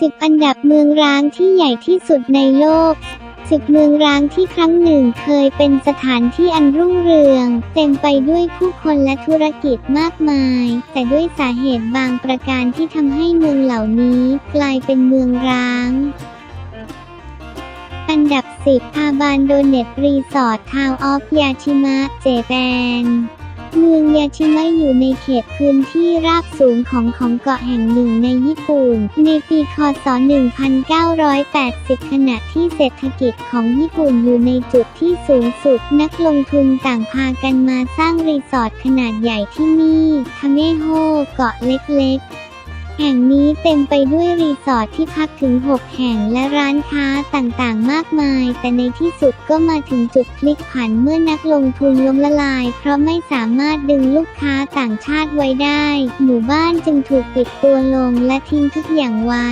10 อันดับเมืองร้างที่ใหญ่ที่สุดในโลก 10 เมืองร้างที่ครั้งหนึ่งเคยเป็นสถานที่อันรุ่งเรือง เต็มไปด้วยผู้คนและธุรกิจมากมาย แต่ด้วยสาเหตุบางประการที่ทำให้เมืองเหล่านี้กลายเป็นเมืองร้างอันดับ 10 อาบานโดเนตรีสอร์ททาวออฟยาชิมะ เจแปน เมืองยาชิมะอยู่ในเขตพื้นที่ราบสูงของของเกาะแห่งหนึ่งในญี่ปุ่น ในปีคศ 1980 ขณะที่เศรษฐกิจของญี่ปุ่นอยู่ในจุดที่สูงสุด นักลงทุนต่างพากันมาสร้างรีสอร์ทขนาดใหญ่ที่นี่ทาเมโฮเกาะเล็กๆ แห่งนี้เต็มไปด้วยรีสอร์ทที่พักถึง 6 แห่งและร้านค้าต่างๆ มากมาย แต่ในที่สุดก็มาถึงจุดพลิกผันเมื่อนักลงทุนล้มละลาย เพราะไม่สามารถดึงลูกค้าต่างชาติไว้ได้ หมู่บ้านจึงถูกปิดตัวลงและทิ้งทุกอย่างไว้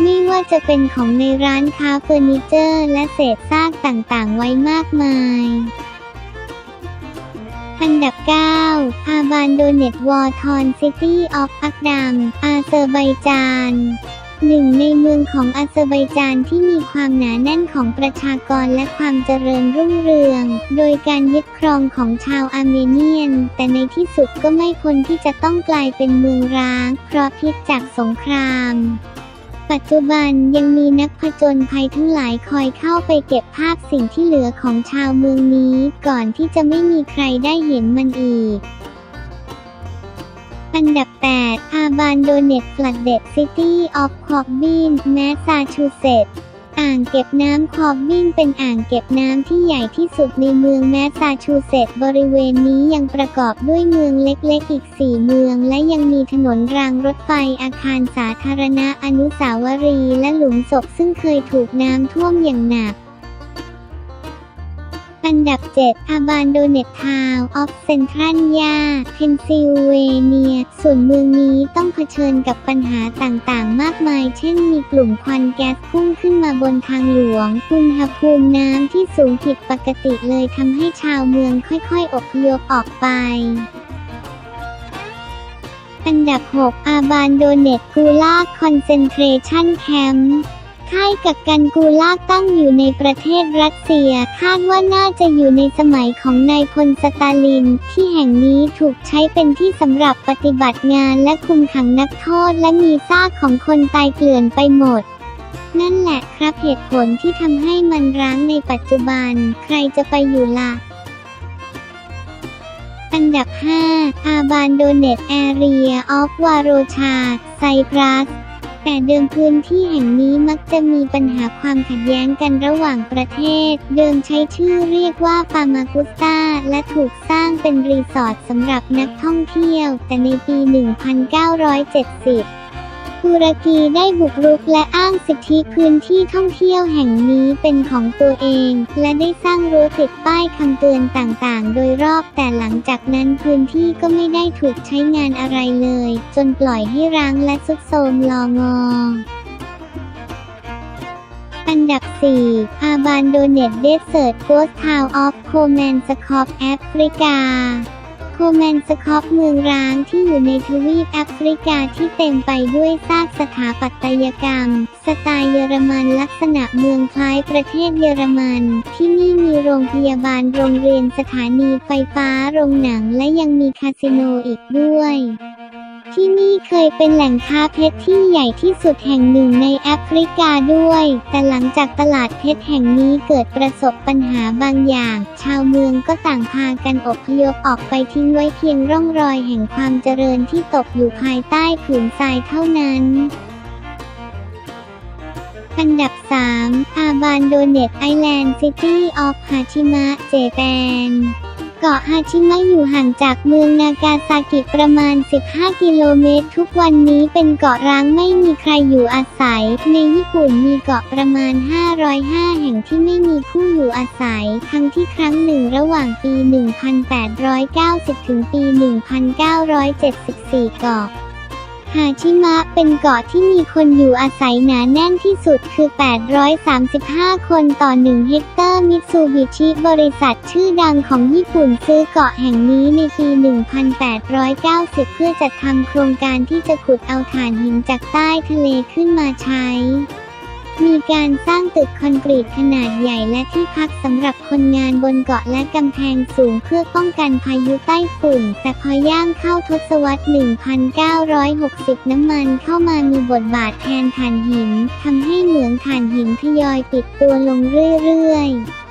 ไม่ว่าจะเป็นของในร้านค้าเฟอร์นิเจอร์ และเศษซากต่างๆ ไว้มากมาย อันดับ 9 อาบานโดเนตวอร์ทอนซิตี้ออฟอักดัมอาเซอร์ไบจานหนึ่งในเมืองของอาเซอร์ไบจานที่มีความหนาแน่นของประชากรและความเจริญรุ่งเรือง โดยการยึดครองของชาวอาร์เมเนียน แต่ในที่สุดก็ไม่พ้นที่จะต้องกลายเป็นเมืองร้าง เพราะพิษจากสงคราม ปัจจุบันยังมีนักผจญภัยทั้งหลายคอยเข้าไปเก็บภาพสิ่งที่เหลือของชาวเมืองนี้ ก่อนที่จะไม่มีใครได้เห็นมันอีก อันดับ 8 อาบานโดเนตฟลัดเดตซิตี้ออฟคอบบินแมสซาชูเซตส์ อ่างเก็บน้ำคอบบินเป็นอ่างเก็บน้ำที่ใหญ่ที่สุดในเมืองแมสซาชูเซตส์บริเวณนี้ยังประกอบด้วยเมืองเล็กๆอีก 4 เมือง และยังมีถนนรางรถไฟอาคารสาธารณะอนุสาวรีย์และหลุมศพซึ่งเคยถูกน้ำท่วมอย่างหนัก อันดับ 7 อาบานโดเนตทาวออฟเซนทรัลยา เพนซิลเวเนีย ส่วนเมืองนี้ต้องเผชิญกับปัญหาต่างๆ มากมาย เช่นมีกลุ่มควันแก๊สพุ่งขึ้นมาบนทางหลวง อุณหภูมิน้ำที่สูงผิดปกติเลยทำให้ชาวเมืองค่อยๆอพยพออกไปอันดับ 6 อาบานโดเนตกูลาคอนเซนเทรชันแคมป์ ค่ายกักกันกูลากตั้งอยู่ในประเทศรัสเซีย คาดว่าน่าจะอยู่ในสมัยของนายพลสตาลิน ที่แห่งนี้ถูกใช้เป็นที่สำหรับปฏิบัติงานและคุมขังนักโทษและมีซากของคนตายเกลื่อนไปหมดนั่นแหละครับเหตุผลที่ทำให้มันร้างในปัจจุบัน ใครจะไปอยู่ล่ะ อันดับ 5 อาบานโดเนตแอเรียออฟวาโรชา ไซปรัส แต่เดิมพื้นที่แห่งนี้มักจะมีปัญหาความขัดแย้งกันระหว่างประเทศ เดิมใช้ชื่อเรียกว่าปามากุสตาและถูกสร้างเป็นรีสอร์ทสำหรับนักท่องเที่ยว แต่ในปี 1970 ตุรกีได้บุกรุกและอ้างสิทธิพื้นที่ท่องเที่ยวแห่งนี้เป็นของตัวเอง และได้สร้างรั้วติดป้ายคำเตือนต่างๆ โดยรอบแต่หลังจากนั้นพื้นที่ก็ไม่ได้ถูกใช้งานอะไรเลย จนปล่อยให้ร้างและสุดโทรมลองออันดับ 4 อาบานโดเนตเดสเซิร์ตโกสทาวออฟโคแมนสคอปแอฟริกา แมนสคอปเมืองร้างที่อยู่ในทวีปแอฟริกาที่เต็มไปด้วยซากสถาปัตยกรรม สไตล์เยอรมันลักษณะเมืองคล้ายประเทศเยอรมัน ที่นี่มีโรงพยาบาลโรงเรียนสถานีไฟฟ้าโรงหนังและยังมีคาสิโนอีกด้วย ที่นี่เคยเป็นแหล่งค้าเพชรที่ใหญ่ที่สุดแห่งหนึ่งในแอฟริกาด้วย แต่หลังจากตลาดเพชรแห่งนี้เกิดประสบปัญหาบางอย่าง ชาวเมืองก็ต่างพากันอพยพออกไปทิ้งไว้เพียงร่องรอยแห่งความเจริญที่ตกอยู่ภายใต้ผืนทรายเท่านั้นอันดับ 3 อาบานโดเนตไอแลนด์ซิตี้ออฟฮาชิมะ เจแปน เกาะฮาชิมะอยู่ห่างจากเมืองนากาซากิประมาณ 15 กิโลเมตร ทุกวันนี้เป็นเกาะร้างไม่มีใครอยู่อาศัย ในญี่ปุ่นมีเกาะประมาณ 505 แห่งที่ไม่มีผู้อยู่อาศัย ทั้งที่ครั้งหนึ่งระหว่างปี 1890 ถึงปี 1974 เกาะ ฮาชิมะเป็นเกาะที่มีคนอยู่อาศัยหนาแน่นที่สุดคือ 835 คนต่อ 1 เฮกเตอร์ มิตซูบิชิ บริษัทชื่อดังของญี่ปุ่นซื้อเกาะแห่งนี้ในปี 1890 เพื่อจัดทำโครงการที่จะขุดเอาถ่านหินจากใต้ทะเลขึ้นมาใช้ มีการสร้างตึกคอนกรีตขนาดใหญ่และที่พักสำหรับคนงานบนเกาะและกำแพงสูงเพื่อป้องกันพายุใต้ฝุ่น แต่พอย่างเข้าทศวรรษ 1960 น้ำมันเข้ามามีบทบาทแทนถ่านหินทำให้เหมืองถ่านหินทยอยปิดตัวลงเรื่อยๆ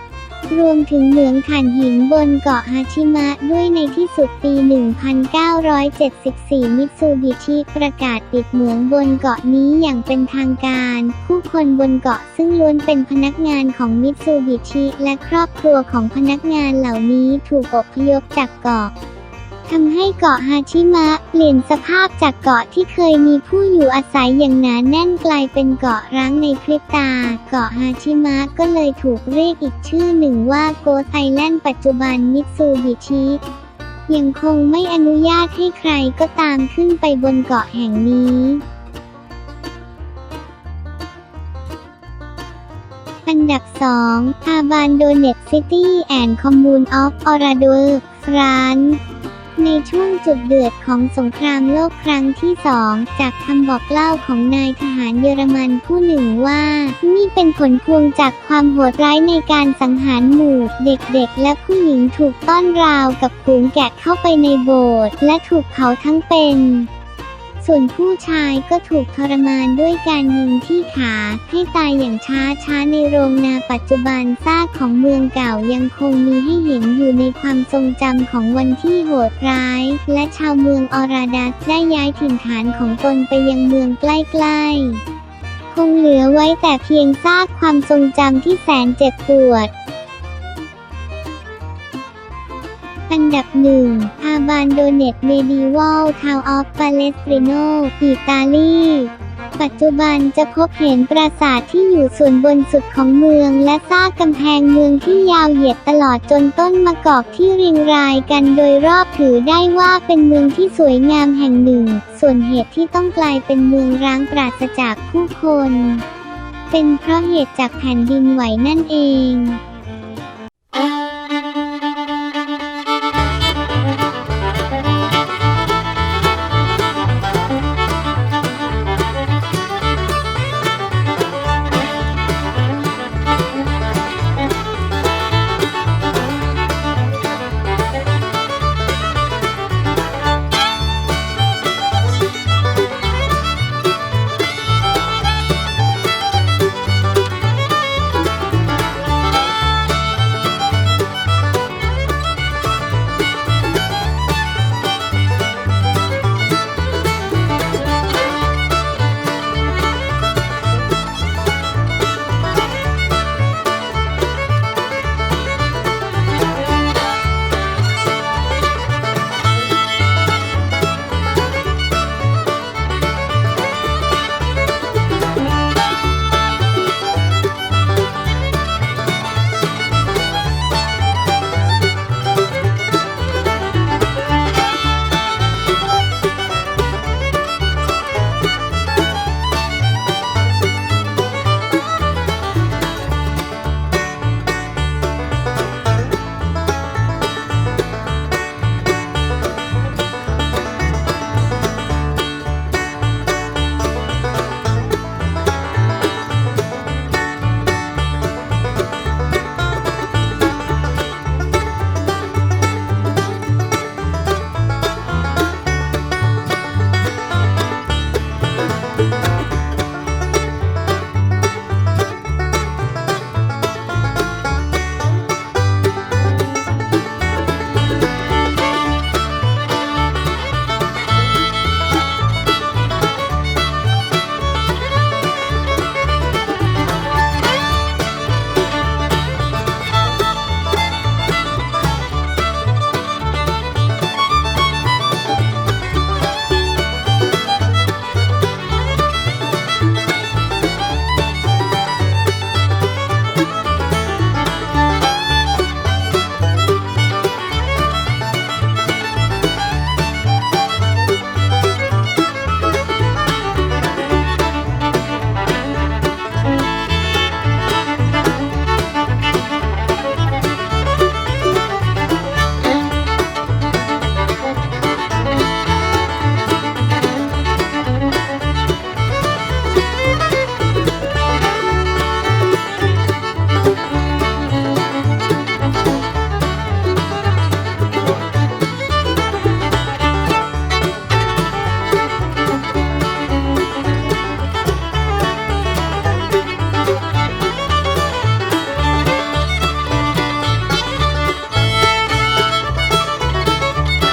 รวมถึงเหมืองถ่านหินบนเกาะฮาชิมะด้วยในที่สุดปี 1974 มิตซูบิชิประกาศปิดเหมืองบนเกาะนี้อย่างเป็นทางการ ผู้คนบนเกาะซึ่งล้วนเป็นพนักงานของมิตซูบิชิและครอบครัวของพนักงานเหล่านี้ถูกอพยพจากเกาะ ทำให้เกาะฮาชิมะ เปลี่ยนสภาพจากเกาะที่เคยมีผู้อยู่อาศัยอย่างหนาแน่นกลายเป็นเกาะร้างในพริบตา เกาะฮาชิมะก็เลยถูกเรียกอีกชื่อหนึ่งว่าโกสไอแลนด์ปัจจุบันมิตซูบิชิยังคงไม่อนุญาตให้ใครก็ตามขึ้นไปบนเกาะแห่งนี้อันดับ 2 อาบานโดเนตซิตี้แอนด์คอมมูนออฟออราโดฟรานซ์ ในช่วงจุดเดือดของสงครามโลกครั้งที่สอง จากคำบอกเล่าของนายทหารเยอรมันผู้หนึ่งว่า นี่เป็นผลพวงจากความโหดร้ายในการสังหารหมู่ เด็กๆ และผู้หญิงถูกต้อนราวกับฝูงแกะเข้าไปในโบสถ์และถูกเผาทั้งเป็น ส่วนผู้ชายก็ถูกทรมานด้วยการยิงที่ขาให้ตายอย่างช้าช้าในโรงนาปัจจุบันซากของเมืองเก่ายังคงมีให้เห็นอยู่ในความทรงจำของวันที่โหดร้าย และชาวเมืองออราดัสได้ย้ายถิ่นฐานของตนไปยังเมืองใกล้ๆ คงเหลือไว้แต่เพียงซากความทรงจำที่แสนเจ็บปวด อันดับหนึ่งอาบานโดเนตเมดิวัลทาวออฟปาเลสตริโนอิตาลี ปัจจุบันจะพบเห็นปราสาทที่อยู่ส่วนบนสุดของเมือง และซากกำแพงเมืองที่ยาวเหยียดตลอดจนต้นมะกอกที่เรียงรายกันโดยรอบถือได้ว่าเป็นเมืองที่สวยงามแห่งหนึ่ง ส่วนเหตุที่ต้องกลายเป็นเมืองร้างปราศจากผู้คน เป็นเพราะเหตุจากแผ่นดินไหวนั่นเอง